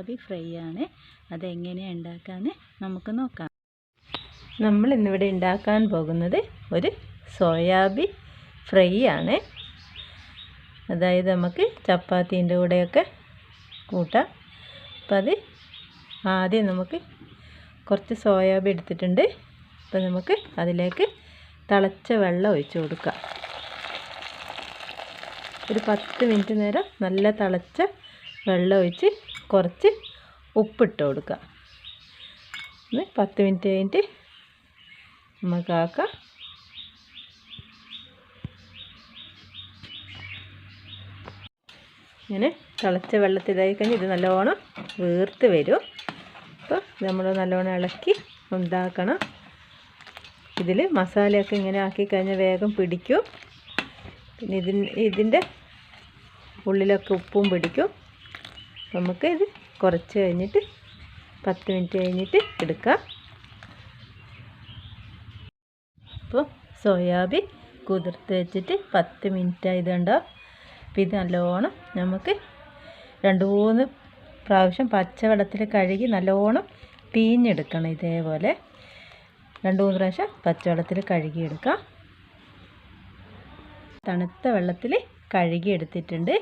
സോയാബി fry ആണ് അതെങ്ങനെയാണ് ഉണ്ടാക്കാന്ന് നമുക്ക് നോക്കാം. നമ്മൾ ഇന്നിവിടെ ഉണ്ടാക്കാൻ പോകുന്നത് ഒരു സോയാബി ഫ്രൈ ആണ് അതായത് നമുക്ക് ചപ്പാത്തീന്റെ കൂടെയൊക്കെ കൂട്ടാം. അപ്പം അത് ആദ്യം നമുക്ക് കുറച്ച് സോയാബി എടുത്തിട്ടുണ്ട്. അപ്പം നമുക്ക് അതിലേക്ക് തിളച്ച വെള്ളം ഒഴിച്ചു കൊടുക്കാം. ഒരു പത്ത് മിനിറ്റ് നേരം നല്ല തിളച്ച വെള്ളം ഒഴിച്ച് കുറച്ച് ഉപ്പിട്ട് കൊടുക്കുക. ഒന്ന് പത്ത് മിനിറ്റ് കഴിഞ്ഞിട്ട് നമുക്ക് ആക്കാം. ഇങ്ങനെ തിളച്ച വെള്ളത്തിലായി കഴിഞ്ഞ് ഇത് നല്ലോണം വീർത്ത് വരും. അപ്പോൾ നമ്മൾ നല്ലോണം ഇളക്കി ഉണ്ടാക്കണം. ഇതിൽ മസാലയൊക്കെ ഇങ്ങനെ ആക്കി കഴിഞ്ഞാൽ വേഗം പിടിക്കും. പിന്നെ ഇതിന്റെ ഉള്ളിലൊക്കെ ഉപ്പും പിടിക്കും. നമുക്ക് ഇത് കുറച്ച് കഴിഞ്ഞിട്ട് പത്ത് മിനിറ്റ് കഴിഞ്ഞിട്ട് എടുക്കാം. അപ്പോൾ സോയാബി കുതിർത്ത് വെച്ചിട്ട് പത്ത് മിനിറ്റ് ആയതുണ്ടോ അപ്പോൾ ഇത് നല്ലോണം നമുക്ക് രണ്ട് മൂന്ന് പ്രാവശ്യം പച്ചവെള്ളത്തിൽ കഴുകി നല്ലോണം പീഞ്ഞെടുക്കണം ഇതേപോലെ. രണ്ട് മൂന്ന് പ്രാവശ്യം പച്ചവെള്ളത്തിൽ കഴുകിയെടുക്കാം. തണുത്ത വെള്ളത്തിൽ കഴുകിയെടുത്തിട്ടുണ്ട്.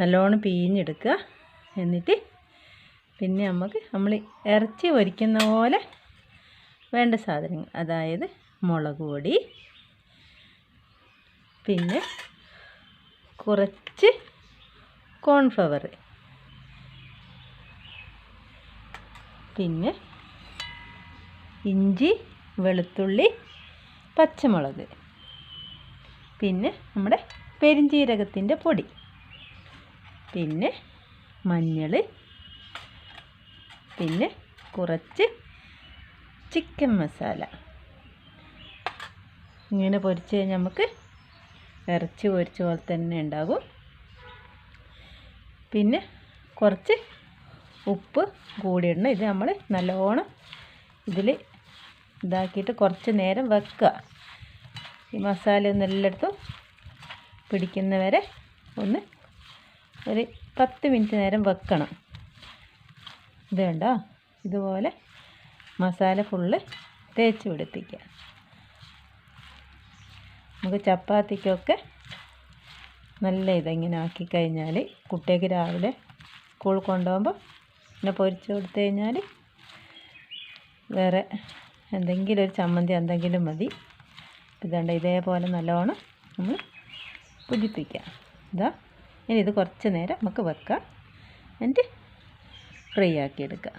നല്ലോണം പീഞ്ഞെടുക്കുക. എന്നിട്ട് പിന്നെ നമുക്ക് നമ്മൾ ഇറച്ചി പൊരിക്കുന്ന പോലെ വേണ്ട സാധനങ്ങൾ അതായത് മുളക് പൊടി പിന്നെ കുറച്ച് കോൺഫ്ലവർ പിന്നെ ഇഞ്ചി വെളുത്തുള്ളി പച്ചമുളക് പിന്നെ നമ്മുടെ പെരിഞ്ജീരകത്തിന്റെ പൊടി പിന്നെ മഞ്ഞൾ പിന്നെ കുറച്ച് ചിക്കൻ മസാല. ഇങ്ങനെ പൊരിച്ച് കഴിഞ്ഞാൽ നമുക്ക് ഇറച്ചി പൊരിച്ച പോലെ തന്നെ ഉണ്ടാകും. പിന്നെ കുറച്ച് ഉപ്പ് കൂടിയിടണം ഇത് നമ്മൾ നല്ലോണം ഇതിൽ ഇതാക്കിയിട്ട് കുറച്ച് നേരം വെക്കുക. ഈ മസാല ഒന്ന് എല്ലായിടത്തും പിടിക്കുന്നവരെ ഒന്ന് ഒരു പത്ത് മിനിറ്റ് നേരം വെക്കണം. ഇത് കണ്ടോ? ഇതുപോലെ മസാല ഫുള്ള് തേച്ച് പിടിപ്പിക്കുക. നമുക്ക് ചപ്പാത്തിക്കൊക്കെ നല്ല ഇതെങ്ങനെ ആക്കി കഴിഞ്ഞാൽ കുട്ടിക്ക് രാവിലെ സ്കൂൾ കൊണ്ടുപോകുമ്പോൾ പിന്നെ പൊരിച്ച് കൊടുത്തു കഴിഞ്ഞാൽ വേറെ എന്തെങ്കിലും ഒരു ചമ്മന്തി എന്തെങ്കിലും മതി. ഇതുണ്ട് ഇതേപോലെ നല്ലോണം നമ്മൾ പുതിപ്പിക്കുക ഇതാ. ഇനി ഇത് കുറച്ച് നേരം നമുക്ക് വെക്കാം. എന്നിട്ട് ഫ്രൈ ആക്കി എടുക്കുക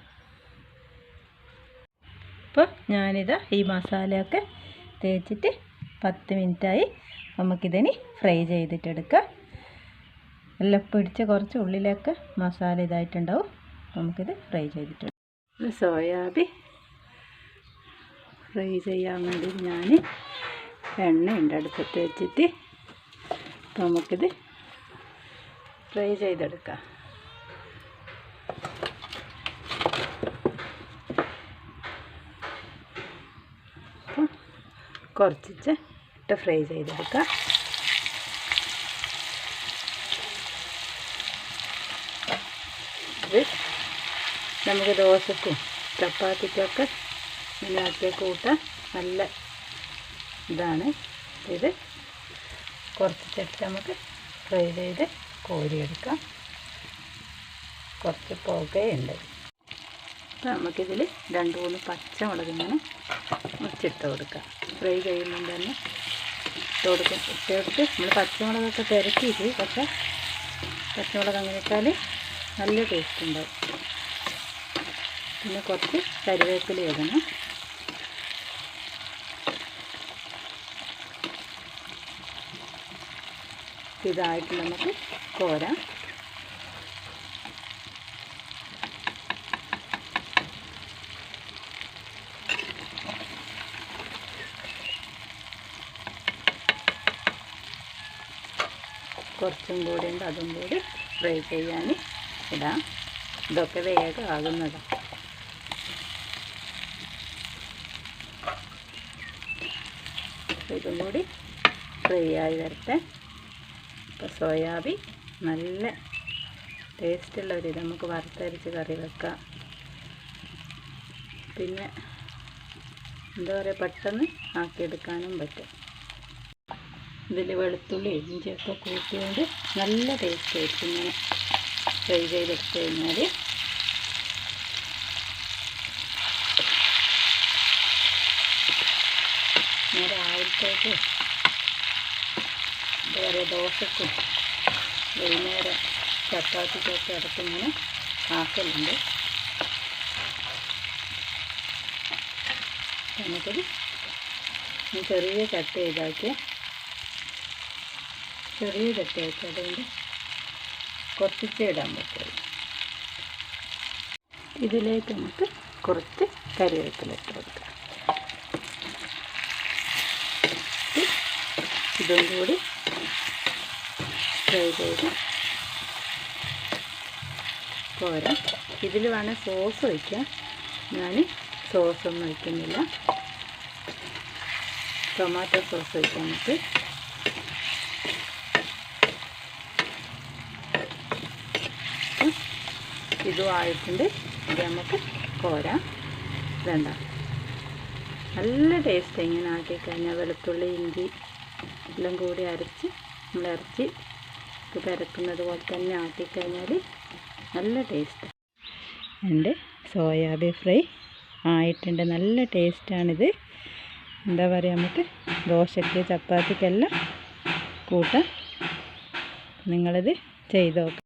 അപ്പോൾ ഞാനിത് ഈ മസാലയൊക്കെ തേച്ചിട്ട് പത്ത് മിനിറ്റായി നമുക്കിതിന് ഫ്രൈ ചെയ്തിട്ടെടുക്കാം. നല്ല പിടിച്ച കുറച്ച് ഉള്ളിലേക്ക് മസാല ഇതായിട്ടുണ്ടാവും. നമുക്കിത് ഫ്രൈ ചെയ്തിട്ടുണ്ട് സോയാബി ഫ്രൈ ചെയ്യാൻ വേണ്ടി ഞാൻ എണ്ണ ഉണ്ട് അടുപ്പത്ത് വെച്ചിട്ട്. നമുക്കിത് ഫ്രൈ ചെയ്തെടുക്കാം. കുറച്ചിച്ച് ഇട്ട് ഫ്രൈ ചെയ്തെടുക്കാം. ഇത് നമുക്ക് ദോശക്കും ചപ്പാത്തിക്കൊക്കെ ഇങ്ങനെ കൂട്ട നല്ല ഇതാണ്. ഇത് കുറച്ച് നമുക്ക് ഫ്രൈ ചെയ്ത് കോരിയെടുക്കാം. കുറച്ച് പുകയുണ്ട്. അപ്പോൾ നമുക്കിതിൽ രണ്ട് മൂന്ന് പച്ചമുളക് ഇങ്ങനെ മുറിച്ചിട്ട് കൊടുക്കാം. ഫ്രൈ ചെയ്യുമ്പോൾ തന്നെ ഇട്ട് കൊടുക്കും. ഇട്ടെടുത്ത് നമ്മൾ പച്ചമുളകൊക്കെ തിരക്കിയിട്ട് പക്ഷേ പച്ചമുളക് അങ്ങനെ ഇട്ടാൽ നല്ല ടേസ്റ്റ് ഉണ്ടാവും. പിന്നെ കുറച്ച് കരുവേപ്പില ഇടണം. ഇതായിട്ട് നമുക്ക് കോരാം. കുറച്ചും കൂടി ഉണ്ട് അതും കൂടി ഫ്രൈ ചെയ്യാൻ ഇടാം. ഇതൊക്കെ വേഗം ആകുന്നതാണ് ഇതും കൂടി ഫ്രൈ ആയി വരട്ടെ. ഇപ്പോൾ സോയാബി നല്ല ടേസ്റ്റുള്ള ഒരു ഇത് നമുക്ക് വറുത്തരച്ച് കറി വെക്കാം. പിന്നെ എന്താ പറയുക പെട്ടെന്ന് ആക്കിയെടുക്കാനും പറ്റും. ഇതിൽ വെളുത്തുള്ളി ഇഞ്ചിയൊക്കെ കൂട്ടിയോണ്ട് നല്ല ടേസ്റ്റ് ആയിരിക്കും ഇങ്ങനെ ഫ്രൈ ചെയ്തെടുത്ത് കഴിഞ്ഞാൽ നേരെ രാവിലത്തേക്ക് പറയുക ദോശക്കും വൈകുന്നേരം ചപ്പാത്തിക്കൊക്കെ ഇടയ്ക്ക് ഇങ്ങനെ ആക്കലുണ്ട്. നമുക്കത് ചെറിയ ചട്ടി ഇതാക്കിയ ചെറിയ ചട്ടി ആക്കി അതുകൊണ്ട് കുറച്ചിട്ടേ പറ്റുള്ളൂ. ഇതിലേക്ക് നമുക്ക് കുറച്ച് കറിവേപ്പില ഇട്ട് കൊടുക്കാം. ഇതും കൂടി ഫ്രൈ ചെയ്ത് പോരാ. ഇതിൽ വേണേൽ സോസ് വയ്ക്കാം. ഞാൻ സോസൊന്നും വയ്ക്കുന്നില്ല. ടൊമാറ്റോ സോസ് വയ്ക്കാം നമുക്ക്. ഇതും ആയിട്ടുണ്ട്. ഇത് നമുക്ക് കോരാം വേണ്ട നല്ല ടേസ്റ്റ് ഇങ്ങനെ ആക്കി കഴിഞ്ഞാൽ വെളുത്തുള്ളി ഇഞ്ചി എല്ലാം കൂടി അരച്ച് നമ്മൾ ഇറച്ചി പരക്കുന്നത് പോലെ തന്നെ ആക്കിക്കഴിഞ്ഞാൽ നല്ല ടേസ്റ്റ് എന്റെ സോയാബീൻ ഫ്രൈ ആയിട്ടുണ്ട്. നല്ല ടേസ്റ്റാണിത് എന്താ പറയുക നമുക്ക്? ദോശയ്ക്ക് ചപ്പാത്തിക്കെല്ലാം കൂട്ടാം. നിങ്ങളിത് ചെയ്ത് നോക്കണം